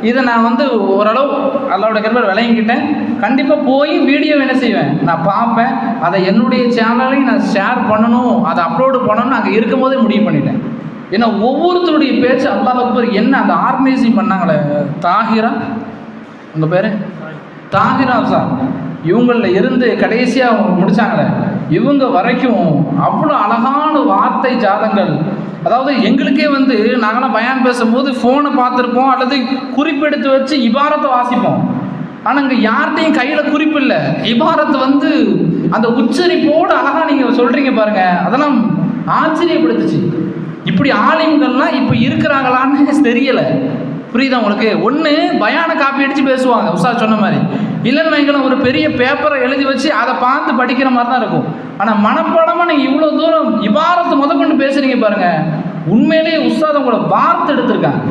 இதை நான் வந்து ஓரளவு அல்லாவோட கிருபை விளையங்கிட்டேன் கண்டிப்பாக போய் வீடியோ என்ன செய்வேன்? நான் பார்ப்பேன். அதை என்னுடைய சேனலையும் நான் ஷேர் பண்ணணும். அதை அப்லோடு பண்ணணும்னு அங்கே இருக்கும்போதே முடிவு பண்ணிட்டேன். ஏன்னா ஒவ்வொருத்தருடைய பேச்சு அல்லாஹ் அக்பர் என்ன அந்த ஆர்கனைசிங் பண்ணாங்களே? தாகிரா உங்கள் பேர்? தாகிரா சார். இவங்களில் இருந்து கடைசியாக அவங்க முடிச்சாங்களே? இவங்க வரைக்கும் அவ்வளோ அழகான வார்த்தை ஜாதங்கள். அதாவது எங்களுக்கே வந்து நாங்களாம் பயான் பேசும்போது ஃபோனை பார்த்துருப்போம் அல்லது குறிப்பெடுத்து வச்சு இபாரத்தை வாசிப்போம். ஆனால் இங்கே யார்கிட்டையும் கையில் குறிப்பு இல்லை. இபாரத்தை வந்து அந்த உச்சரிப்போடு அழகாக நீங்கள் சொல்கிறீங்க பாருங்கள் அதெல்லாம் ஆச்சரியப்படுத்துச்சு. இப்படி ஆலிம்கள்லாம் இப்போ இருக்கிறாங்களான்னு தெரியலை. புரியுதா உங்களுக்கு? ஒன்று பயான காப்பி அடித்து பேசுவாங்க உஷா சொன்ன மாதிரி. இல்லைன்னு வைங்களேன் ஒரு பெரிய பேப்பரை எழுதி வச்சு அதை பார்த்து படிக்கிற மாதிரி தான் இருக்கும். ஆனால் மனப்பாடமாக நீங்கள் இவ்வளோ தூரம் இபாரத்து முதற்கொண்டு பேசுகிறீங்க பாருங்க. உண்மையிலேயே உஸ்தாத் உங்களை வார்த்தை எடுத்திருக்காங்க.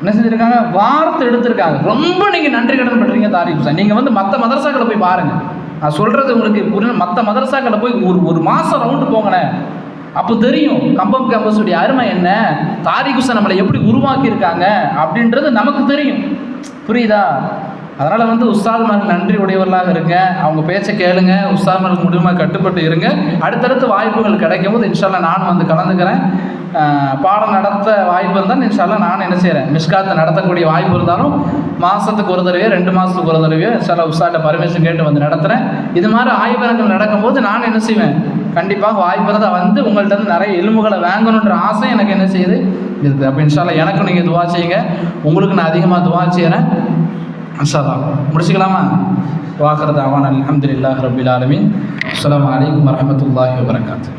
என்ன செஞ்சுருக்காங்க? வார்த்தை எடுத்திருக்காங்க. ரொம்ப நீங்கள் நன்றி கடன் பண்ணுறீங்க தாரிஃப் சார் நீங்கள் வந்து மற்ற மதரசாக்களை போய் பாருங்கள் நான் சொல்கிறது உங்களுக்கு புரிய மற்ற மதரசாக்களை போய் ஒரு ஒரு மாதம் ரவுண்டு போங்களேன். அப்போ தெரியும் கம்பம் கேம்பஸுடைய அருமை என்ன? தாரிக் நம்மளை எப்படி உருவாக்கியிருக்காங்க அப்படின்றது நமக்கு தெரியும். புரியுதா? அதனால் வந்து உஸ்தாத்மார்கள் நன்றி உடையவர்களாக இருங்க. அவங்க பேச்சை கேளுங்க. உஸ்தாத்மார்களுக்கு முடிவுமாக கட்டுப்பட்டு இருங்க. அடுத்தடுத்து வாய்ப்புகள் கிடைக்கும் போது இன்ஷால்லா நானும் வந்து கலந்துக்கிறேன். பாடம் நடத்த வாய்ப்பு இருந்தால் இன்ஷால்லா நான் என்ன செய்கிறேன் மிஸ்காத்தை நடத்தக்கூடிய வாய்ப்பு இருந்தாலும் மாதத்துக்கு ஒரு தடவையோ ரெண்டு மாதத்துக்கு ஒரு தடவையோ இன்ஷால்லா உஸ்தாட்ட பர்மிஷன் கேட்டு வந்து நடத்துகிறேன் இது மாதிரி ஆய்வரங்கள் நடக்கும்போது நான் என்ன செய்வேன்? கண்டிப்பாக வாய்ப்பு இருந்தால் வந்து உங்கள்கிட்ட இருந்து நிறைய எலும்புகளை வாங்கணுன்ற ஆசை எனக்கு என்ன செய்யுது? இருக்குது அப்போ இன்ஷால்லா எனக்கும் நீங்கள் துவா செய்யுங்க. உங்களுக்கு நான் அதிகமாக துவா செய்கிறேன் இன்ஷால்லா முடிச்சுக்கலாமா? வாக்குறது அவான் அலமதுல்லாஹ் ரபில் ஆலமீன். அஸ்ஸலாமு அலைக்கும் வரஹ்மத்துல்லாஹி வபரகாத்து.